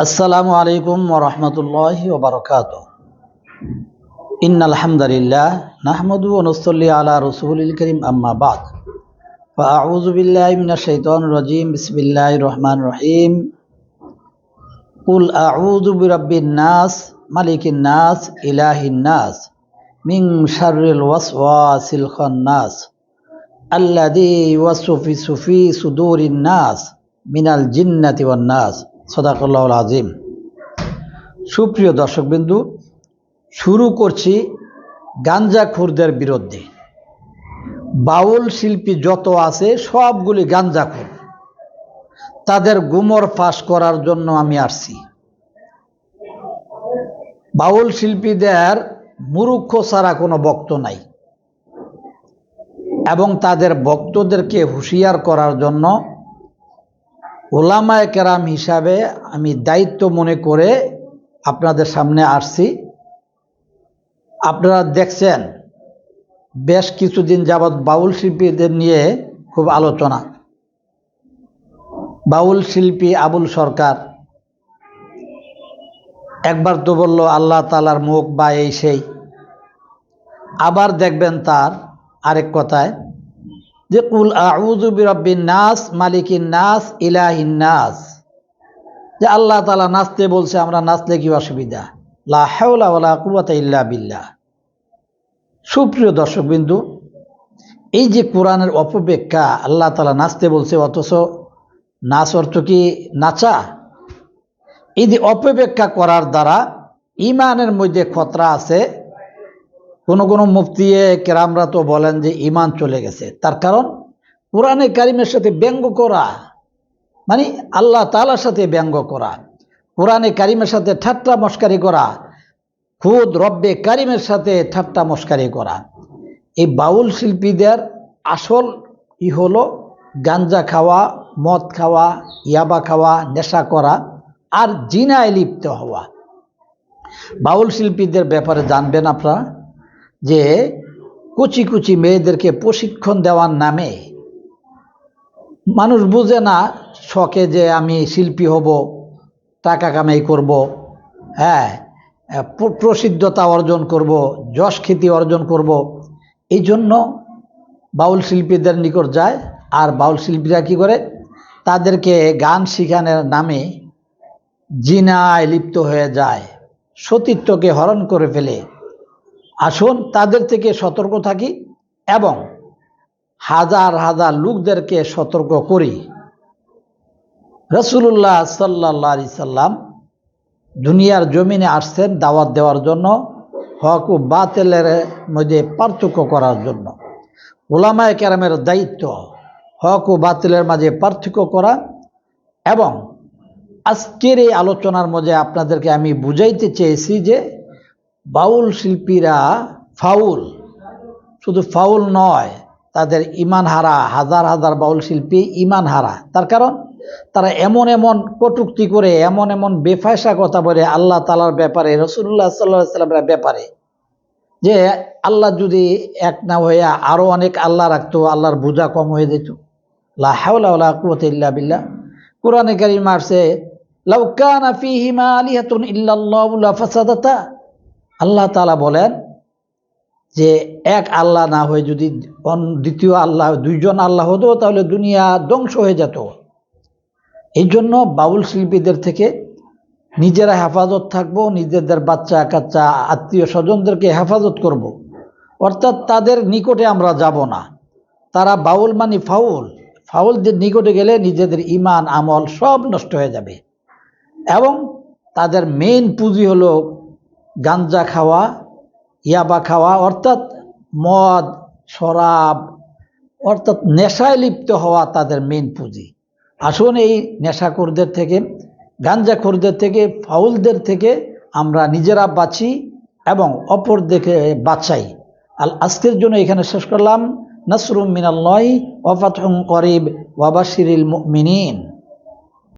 السلام عليكم ورحمة الله وبركاته. إن الحمد لله نحمد ونصلي على رسول الكريم أما بعد. فأعوذ بالله من الشيطان الرجيم. بسم الله الرحمن الرحيم. قل أعوذ برب الناس ملك الناس إله الناس من شر الوسواس الخناس الذي يوسوس في صدور الناس মিনাল জিন্নাতি নাস। সদাকল্লাহুল আজিম। সুপ্রিয় দর্শকবিন্দু, শুরু করছি গাঞ্জাখুরদের বিরুদ্ধে। বাউল শিল্পী যত আছে, সবগুলি গাঞ্জাখুর তাদের গুমর ফাঁস করার জন্য আমি আসছি। বাউল শিল্পীদের মুরুক্ষ ছাড়া কোনো বক্ত নাই। এবং তাদের ভক্তদেরকে হুঁশিয়ার করার জন্য ওলামায় কেরাম হিসাবে আমি দায়িত্ব মনে করে আপনাদের সামনে আসছি। আপনারা দেখছেন, বেশ কিছুদিন যাবৎ বাউল শিল্পীদের নিয়ে খুব আলোচনা। বাউল শিল্পী আবুল সরকার একবার তো বলল, আল্লাহ তালার মুখ বা এই সেই। আবার দেখবেন তার আরেক কথায় যে কুল আউযু বিরব্বিন নাস, মালিকিন নাস, ইলাহিন নাস। যে আল্লাহ তালা নাচতে বলছে, আমরা নাচলে কি অসুবিধা? লা হাওলা ওয়ালা ইল্লা বিল্লাহ। সুপ্রিয় দর্শকবিন্দু, এই যে কোরআনের অপব্যাখ্যা আল্লাহ তালা নাচতে বলছে, অথচ নাচ অর্থ কি নাচা? এই যে অপব্যাখ্যা করার দ্বারা ইমানের মধ্যে খতরা আছে কোনো কোনো মুফতিয়ে কেরামরা তো বলেন যে ইমান চলে গেছে। তার কারণ কোরআনে কারিমের সাথে ব্যঙ্গ করা মানে আল্লাহ তালার সাথে ব্যঙ্গ করা, কোরআনে কারিমের সাথে ঠাট্টা মস্কারি করা, খুদ রব্বে কারিমের সাথে ঠাট্টা মস্কারি করা। এই বাউল শিল্পীদের আসল ই হলো গাঞ্জা খাওয়া, মদ খাওয়া, ইয়াবা খাওয়া, নেশা করা আর জিনায় লিপ্ত হওয়া। বাউল শিল্পীদের ব্যাপারে জানবেন আপনারা। যে কুচি কুচি মেয়েদেরকে প্রশিক্ষণ দেওয়ার নামে মানুষ বুঝে না শখে যে আমি শিল্পী হব, টাকা কামাই করব হ্যাঁ প্রসিদ্ধতা অর্জন করব, যশ খ্যাতি অর্জন করব, এই জন্য বাউল শিল্পীদের নিকট যায়। আর বাউল শিল্পীরা কি করে? তাদেরকে গান শিখানোর নামে জিনায় লিপ্ত হয়ে যায়, সতীত্বকে হরণ করে ফেলে। আসুন তাদের থেকে সতর্ক থাকি এবং হাজার হাজার লোকদেরকে সতর্ক করি। রসুল্লাহ সাল্লাহ আলি সাল্লাম দুনিয়ার জমিনে আসছেন দাওয়াত দেওয়ার জন্য, হক ও বাতেলের মধ্যে পার্থক্য করার জন্য। ওলামায় কেরামের দায়িত্ব হক ও বাতিলের মাঝে পার্থক্য করা এবং আজকের এই আলোচনার মধ্যে আপনাদেরকে আমি বুঝাইতে চেয়েছি যে বাউল শিল্পীরা ফাউল, শুধু ফাউল নয়, তাদের ইমান হারা, হাজার হাজার বাউল শিল্পী ইমান হারা। তার কারণ, তারা এমন এমন কটুক্তি করে, এমন এমন বেফায়সা কথা বলে আল্লাহ তালার ব্যাপারে রসুল্লাহ সাল্লাহ সাল্লামের ব্যাপারে, যে আল্লাহ যদি এক না হয়ে আরও অনেক আল্লাহ রাখতো, আল্লাহর বোঝা কম হয়ে যেত। কোরআনে কারিম আসছে লাউ কানা ফীহিমা আলিহাতুন লাফাসাদাতা আল্লাহ তালা বলেন যে এক আল্লাহ না হয়ে যদি দ্বিতীয় আল্লাহ, দুইজন আল্লাহ হতো, তাহলে দুনিয়া ধ্বংস হয়ে যেত। এই জন্য বাউল শিল্পীদের থেকে নিজেরা হেফাজত থাকব, নিজেদের বাচ্চা, কাচ্চা, আত্মীয় স্বজনদেরকে হেফাজত করব। অর্থাৎ তাদের নিকটে আমরা যাব না। তারা বাউল মানে ফাউল। ফাউলদের নিকটে গেলে নিজেদের ইমান আমল সব নষ্ট হয়ে যাবে। এবং তাদের মেইন পুঁজি হলো গাঞ্জা খাওয়া, ইয়াবা খাওয়া, অর্থাৎ মদ, শরাব, অর্থাৎ নেশায় লিপ্ত হওয়া তাদের মেন পুঁজি। আসুন এই নেশাখোরদের থেকে, গাঞ্জাখোরদের থেকে, ফাউলদের থেকে আমরা নিজেরা বাঁচি এবং অপরদেরকে বাঁচাই। আল আজকের জন্য এখানে শেষ করলাম। নাসরুম মিনাল্লাহ ওয়াফাতহুম করিব ওয়াবাশিরিল মুমিনিন।